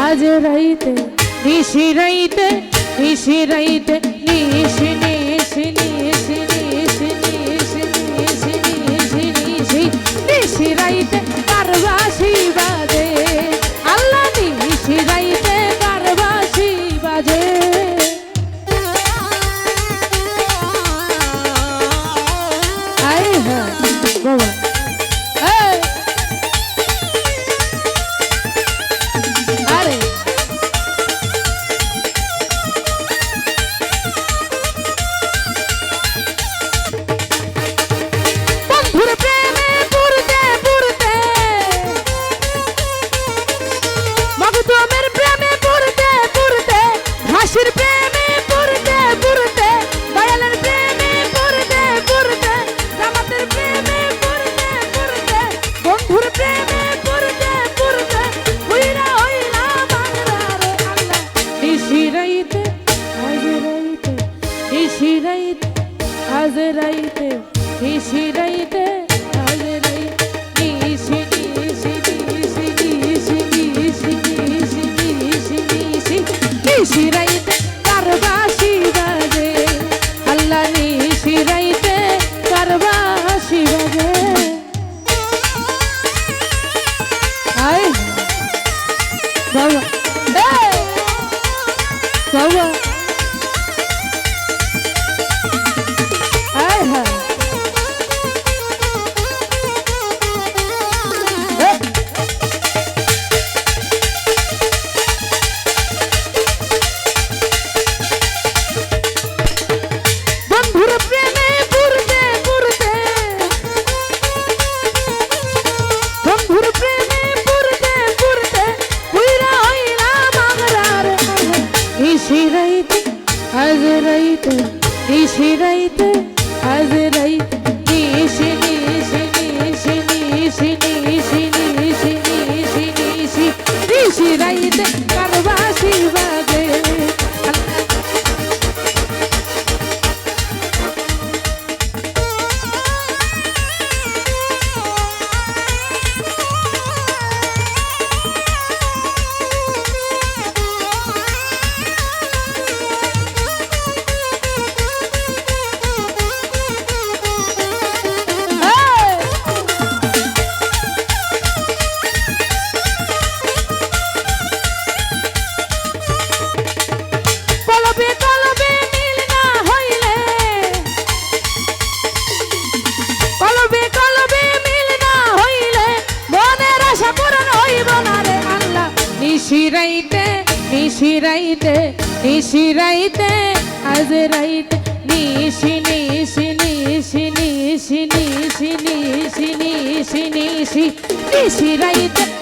আজ রাইতে নিশি রাইতে নিশি রাইতে নিশি হিসিরাইতে হাজরাইতে হিসিরাইতে হাজরাইতে হিসিরি হিসিরি হিসিরি হিসিরি হিসিরি হিসিরি হিসিরি হিসিরাইতে রাইতে ইসি রাইতে আজ রাইতে নিশিরাইতে নিশিরাইতে নিশিরাইতে আজ রাইতে নিশি নিশি নিশি নিশি নিশি নিশি নিশি নিশি নিশিরাইতে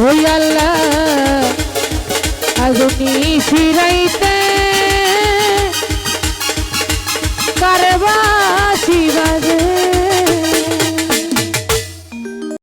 ওই আল্লাহ আগুনি ফিরাইতে কারবা শিবাজে